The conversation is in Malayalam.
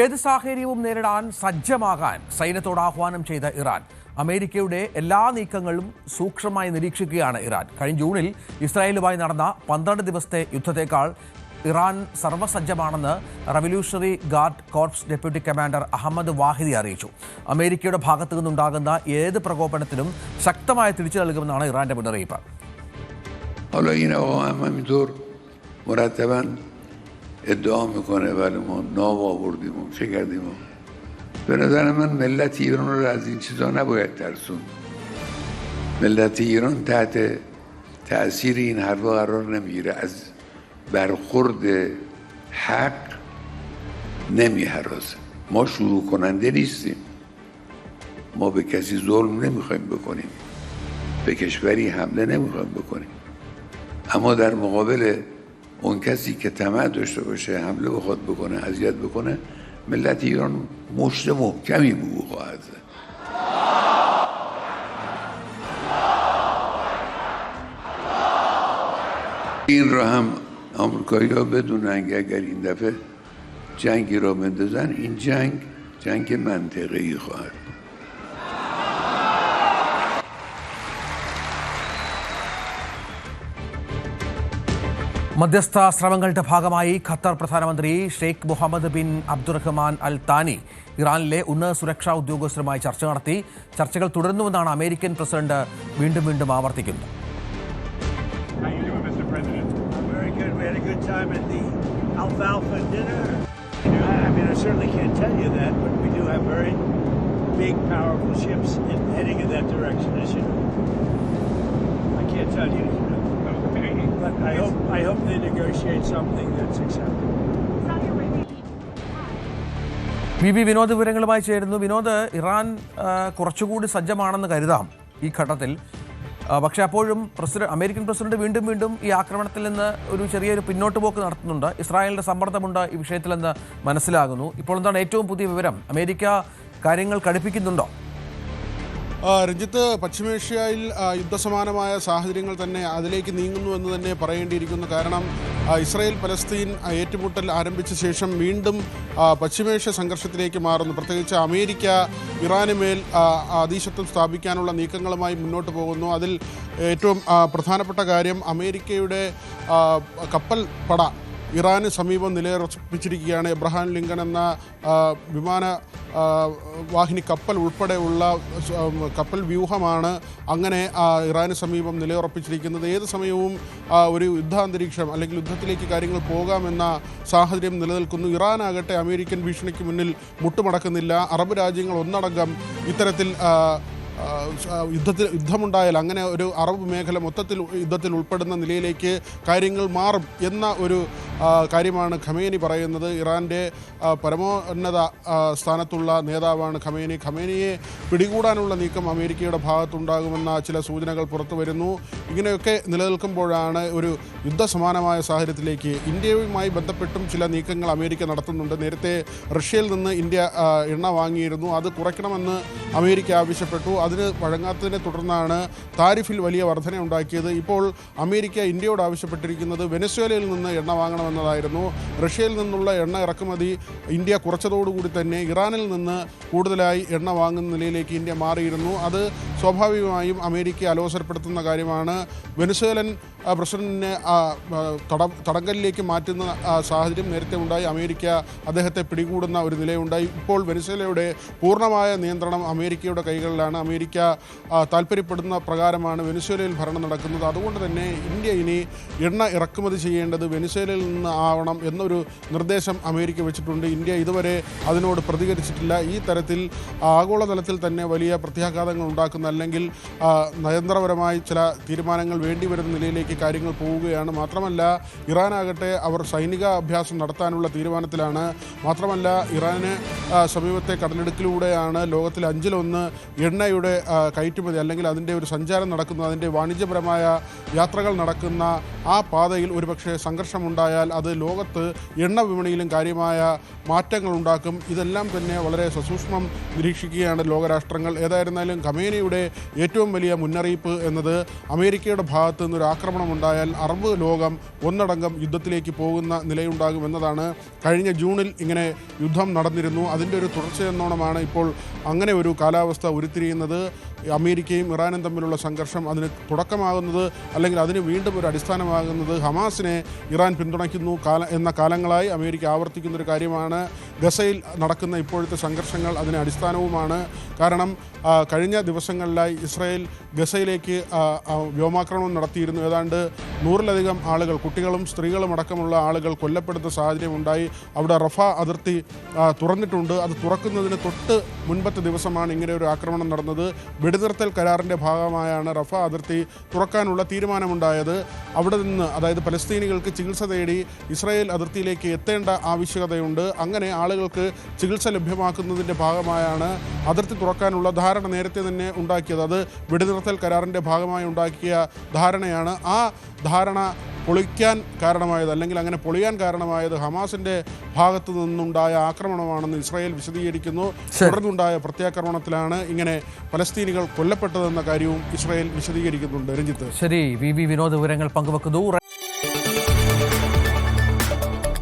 ഏത് സാഹചര്യവും നേരിടാൻ സജ്ജമാകാൻ സൈന്യത്തോട് ആഹ്വാനം ചെയ്ത ഇറാൻ അമേരിക്കയുടെ എല്ലാ നീക്കങ്ങളും സൂക്ഷ്മമായി നിരീക്ഷിക്കുകയാണ് ഇറാൻ. കഴിഞ്ഞ ജൂണിൽ ഇസ്രായേലുമായി നടന്ന പന്ത്രണ്ട് ദിവസത്തെ യുദ്ധത്തെക്കാൾ Iran സർവസജ്ജമാണെന്ന് revolutionary guard corps deputy commander Ahmad Vahidi അറിയിച്ചു. അമേരിക്കയുടെ ഭാഗത്തു നിന്നുണ്ടാകുന്ന ഏത് പ്രകോപനത്തിനും ശക്തമായ തിരിച്ചു നൽകുമെന്നാണ് ഇറാന്റെ മുന്നറിയിപ്പ്. ادعا می‌کنه ولی ما نام آوردیم و چه کردیم. به نظر من ملت ایران رو از این چیزا نباید ترسون. ملت ایران تحت تاثیر این حرفا قرار نمی‌گیره. از برخورد حق نمیهرازه ما شروع کننده نیستیم. ما به کسی ظلم نمی‌خوایم بکنیم. به کشوری حمله نمی‌خوایم بکنیم. اما در مقابل اون کسی که طمع داشته باشه حمله بخواد بکنه اذیت بکنه ملت ایران مشت محکمی به او خواهد زد. این را هم آمریکایی ها بدونن که اگر این دفعه جنگی را بندازن این جنگ جنگ منطقه‌ای خواهد മധ്യസ്ഥ ശ്രമങ്ങളുടെ ഭാഗമായി ഖത്തർ പ്രധാനമന്ത്രി Sheikh Mohammed bin Abdulrahman Al Thani ഇറാനിലെ ഉന്നത സുരക്ഷാ ഉദ്യോഗസ്ഥരുമായി ചർച്ച നടത്തി. ചർച്ചകൾ തുടരുന്നുവെന്നാണ് അമേരിക്കൻ പ്രസിഡന്റ് വീണ്ടും വീണ്ടും ആവർത്തിക്കുന്നത്. Big, powerful ships Mr. something that's acceptable. വി വി വിനോദ് വിവരങ്ങളുമായി ചേരുന്നു. വിനോദ് ഇറാൻ കുറച്ചുകൂടി സജ്ജമാണെന്ന് കരുതാം ഈ ഘട്ടത്തിൽ. പക്ഷേ അപ്പോഴും പ്രസിഡന്റ് അമേരിക്കൻ പ്രസിഡന്റ് വീണ്ടും വീണ്ടും ഈ ആക്രമണത്തിൽ നിന്ന് ഒരു ചെറിയൊരു പിന്നോട്ട് പോക്ക് നടത്തുന്നുണ്ട്. ഇസ്രായേലിന്റെ സമ്മർദ്ദമുണ്ട് ഈ വിഷയത്തിലെന്ന് മനസ്സിലാകുന്നു. ഇപ്പോൾ എന്താണ് ഏറ്റവും പുതിയ വിവരം? അമേരിക്ക കാര്യങ്ങൾ കടുപ്പിക്കുന്നുണ്ടോ? രഞ്ജിത്ത് പശ്ചിമേഷ്യയിൽ യുദ്ധസമാനമായ സാഹചര്യങ്ങൾ തന്നെ അതിലേക്ക് നീങ്ങുന്നു എന്ന് തന്നെ പറയേണ്ടിയിരിക്കുന്നു. കാരണം ഇസ്രയേൽ പലസ്തീൻ ഏറ്റുമുട്ടൽ ആരംഭിച്ച ശേഷം വീണ്ടും പശ്ചിമേഷ്യ സംഘർഷത്തിലേക്ക് മാറുന്നു. പ്രത്യേകിച്ച് അമേരിക്ക ഇറാന് മേൽ അതീശത്വം സ്ഥാപിക്കാനുള്ള നീക്കങ്ങളുമായി മുന്നോട്ട് പോകുന്നു. അതിൽ ഏറ്റവും പ്രധാനപ്പെട്ട കാര്യം അമേരിക്കയുടെ കപ്പൽ പട ഇറാന് സമീപം നിലയുറപ്പിച്ചിരിക്കുകയാണ്. എബ്രഹാം ലിങ്കൺ എന്ന വിമാന വാഹിനി കപ്പൽ ഉൾപ്പെടെയുള്ള കപ്പൽ വ്യൂഹമാണ് അങ്ങനെ ഇറാന് സമീപം നിലയുറപ്പിച്ചിരിക്കുന്നത്. ഏത് സമയവും ഒരു യുദ്ധാന്തരീക്ഷം അല്ലെങ്കിൽ യുദ്ധത്തിലേക്ക് കാര്യങ്ങൾ പോകാമെന്ന സാഹചര്യം നിലനിൽക്കുന്നു. ഇറാനാകട്ടെ അമേരിക്കൻ ഭീഷണിക്ക് മുന്നിൽ മുട്ടുമടക്കുന്നില്ല. അറബ് രാജ്യങ്ങൾ ഒന്നടങ്കം ഇത്തരത്തിൽ യുദ്ധത്തിൽ യുദ്ധമുണ്ടായാൽ അങ്ങനെ ഒരു അറബ് മേഖല മൊത്തത്തിൽ യുദ്ധത്തിൽ ഉൾപ്പെടുന്ന നിലയിലേക്ക് കാര്യങ്ങൾ മാറും എന്ന ഒരു കാര്യമാണ് ഖമേനി പറയുന്നത്. ഇറാന്റെ പരമോന്നത സ്ഥാനത്തുള്ള നേതാവാണ് ഖമേനി. ഖമേനിയെ പിടികൂടാനുള്ള നീക്കം അമേരിക്കയുടെ ഭാഗത്തുണ്ടാകുമെന്ന ചില സൂചനകൾ പുറത്തു വരുന്നു. ഇങ്ങനെയൊക്കെ നിലനിൽക്കുമ്പോഴാണ് ഒരു യുദ്ധസമാനമായ സാഹചര്യത്തിലേക്ക് ഇന്ത്യയുമായി ബന്ധപ്പെട്ടും ചില നീക്കങ്ങൾ അമേരിക്ക നടത്തുന്നുണ്ട്. നേരത്തെ റഷ്യയിൽ നിന്ന് ഇന്ത്യ എണ്ണ വാങ്ങിയിരുന്നു. അത് കുറയ്ക്കണമെന്ന് അമേരിക്ക ആവശ്യപ്പെട്ടു. അതിന് വഴങ്ങാത്തതിനെ തുടർന്നാണ് താരിഫിൽ വലിയ വർധന ഉണ്ടാക്കിയത് ഇപ്പോൾ അമേരിക്ക ഇന്ത്യയോട് ആവശ്യപ്പെട്ടിരിക്കുന്നത് വെനസ്വേലയിൽ നിന്ന് എണ്ണ വാങ്ങണമെന്നതായിരുന്നു റഷ്യയിൽ നിന്നുള്ള എണ്ണ ഇറക്കുമതി ഇന്ത്യ കുറച്ചതോടുകൂടി തന്നെ ഇറാനിൽ നിന്ന് കൂടുതലായി എണ്ണ വാങ്ങുന്ന നിലയിലേക്ക് ഇന്ത്യ മാറിയിരുന്നു. അത് സ്വാഭാവികമായും അമേരിക്കയെ അലോസരപ്പെടുത്തുന്ന കാര്യമാണ്. വെനസ്വേലൻ പ്രസിഡന്റിനെ തടങ്കലിലേക്ക് മാറ്റുന്ന സാഹചര്യം നേരത്തെ ഉണ്ടായി. അമേരിക്ക അദ്ദേഹത്തെ പിടികൂടുന്ന ഒരു നിലയുണ്ടായി. ഇപ്പോൾ വെനിസേലയുടെ പൂർണമായ നിയന്ത്രണം അമേരിക്കയുടെ കൈകളിലാണ്. അമേരിക്ക താല്പര്യപ്പെടുന്ന പ്രകാരമാണ് വെനിസേലയിൽ ഭരണം നടക്കുന്നത്. അതുകൊണ്ട് തന്നെ ഇന്ത്യ ഇനി എണ്ണ ഇറക്കുമതി ചെയ്യേണ്ടത് വെനിസേലയിൽ നിന്ന് ആവണം എന്നൊരു നിർദ്ദേശം അമേരിക്ക വെച്ചിട്ടുണ്ട്. ഇന്ത്യ ഇതുവരെ അതിനോട് പ്രതികരിച്ചിട്ടില്ല. ഈ തരത്തിൽ ആഗോളതലത്തിൽ തന്നെ വലിയ പ്രത്യാഘാതങ്ങൾ ഉണ്ടാക്കുന്ന അല്ലെങ്കിൽ നയന്ത്രപരമായി ചില തീരുമാനങ്ങൾ വേണ്ടിവരുന്ന നിലയിലേക്ക് കാര്യങ്ങൾ പോവുകയാണ്. മാത്രമല്ല ഇറാനാകട്ടെ അവർ സൈനിക അഭ്യാസം നടത്താനുള്ള തീരുമാനത്തിലാണ്. മാത്രമല്ല ഇറാന് സമീപത്തെ കടലിടുക്കിലൂടെയാണ് ലോകത്തിൽ അഞ്ചിലൊന്ന് എണ്ണയുടെ കയറ്റുമതി അല്ലെങ്കിൽ അതിന്റെ ഒരു സഞ്ചാരം നടക്കുന്ന അതിന്റെ വാണിജ്യപരമായ യാത്രകൾ നടക്കുന്ന ആ പാതയിൽ ഒരുപക്ഷെ സംഘർഷമുണ്ടായാൽ അത് ലോകത്ത് എണ്ണ വിപണിയിലും കാര്യമായ മാറ്റങ്ങൾ ഉണ്ടാക്കും. ഇതെല്ലാം തന്നെ വളരെ സസൂക്ഷ്മം നിരീക്ഷിക്കുകയാണ് ലോകരാഷ്ട്രങ്ങൾ. ഏതായിരുന്നാലും ഖമേനിയുടെ ഏറ്റവും വലിയ മുന്നറിയിപ്പ് എന്നത് അമേരിക്കയുടെ ഭാഗത്തുനിന്ന് നിന്നൊരു ആക്രമണം ഉണ്ടായാൽ അറബ് ലോകം ഒന്നടങ്കം യുദ്ധത്തിലേക്ക് പോകുന്ന നിലയുണ്ടാകുമെന്നതാണ് കഴിഞ്ഞ ജൂണിൽ ഇങ്ങനെ യുദ്ധം നടന്നിരുന്നു. അതിന്റെ ഒരു തുടർച്ചയെന്നോണമാണ് ഇപ്പോൾ അങ്ങനെ ഒരു കാലാവസ്ഥ ഉരുത്തിരിയുന്നത്. അമേരിക്കയും ഇറാനും തമ്മിലുള്ള സംഘർഷം അതിന് തുടക്കമാകുന്നത് അല്ലെങ്കിൽ അതിന് വീണ്ടും ഒരു അടിസ്ഥാനമാകുന്നത് ഹമാസിനെ ഇറാൻ പിന്തുണയ്ക്കുന്നു കാല എന്ന കാലങ്ങളായി അമേരിക്ക ആവർത്തിക്കുന്നൊരു കാര്യമാണ്. ഗസയിൽ നടക്കുന്ന ഇപ്പോഴത്തെ സംഘർഷങ്ങൾ അതിന് അടിസ്ഥാനവുമാണ്. കാരണം കഴിഞ്ഞ ദിവസങ്ങളിലായി ഇസ്രായേൽ ഗസയിലേക്ക് വ്യോമാക്രമണം നടത്തിയിരുന്നു. ഏതാണ്ട് നൂറിലധികം ആളുകൾ കുട്ടികളും സ്ത്രീകളും അടക്കമുള്ള ആളുകൾ കൊല്ലപ്പെടുന്ന സാഹചര്യം ഉണ്ടായി. അവിടെ റഫ അതിർത്തി തുറന്നിട്ടുണ്ട്. അത് തുറക്കുന്നതിന് തൊട്ട് മുൻപത്തെ ദിവസമാണ് ഇങ്ങനെ ഒരു ആക്രമണം നടന്നത്. വെടിനിർത്തൽ കരാറിന്റെ ഭാഗമായാണ് റഫ അതിർത്തി തുറക്കാനുള്ള തീരുമാനമുണ്ടായത്. അവിടെ നിന്ന് അതായത് പലസ്തീനികൾക്ക് ചികിത്സ തേടി ഇസ്രായേൽ അതിർത്തിയിലേക്ക് എത്തേണ്ട ആവശ്യകതയുണ്ട്. അങ്ങനെ ആളുകൾക്ക് ചികിത്സ ലഭ്യമാക്കുന്നതിന്റെ ഭാഗമായാണ് അതിർത്തി തുറക്കാനുള്ള ധാരണ നേരത്തെ തന്നെ ഉണ്ടാക്കിയത്. അത് വെടിനിർത്തൽ കരാറിന്റെ ഭാഗമായി ഉണ്ടാക്കിയ ധാരണയാണ്. ആ ധാരണ പൊളിക്കാൻ കാരണമായത് അല്ലെങ്കിൽ അങ്ങനെ പൊളിയാൻ കാരണമായത് ഹമാസിന്റെ ഭാഗത്തു നിന്നുണ്ടായ ആക്രമണമാണെന്ന് ഇസ്രായേൽ വിശദീകരിക്കുന്നു. തുടർന്നുണ്ടായ പ്രത്യാക്രമണത്തിലാണ് ഇങ്ങനെ പലസ്തീനികൾ കൊല്ലപ്പെട്ടതെന്ന കാര്യവും ഇസ്രായേൽ വിശദീകരിക്കുന്നുണ്ട്. രഞ്ജിത്ത്. ശരി വി വി വിനോദ വിവരങ്ങൾ പങ്കുവെക്കുന്നു.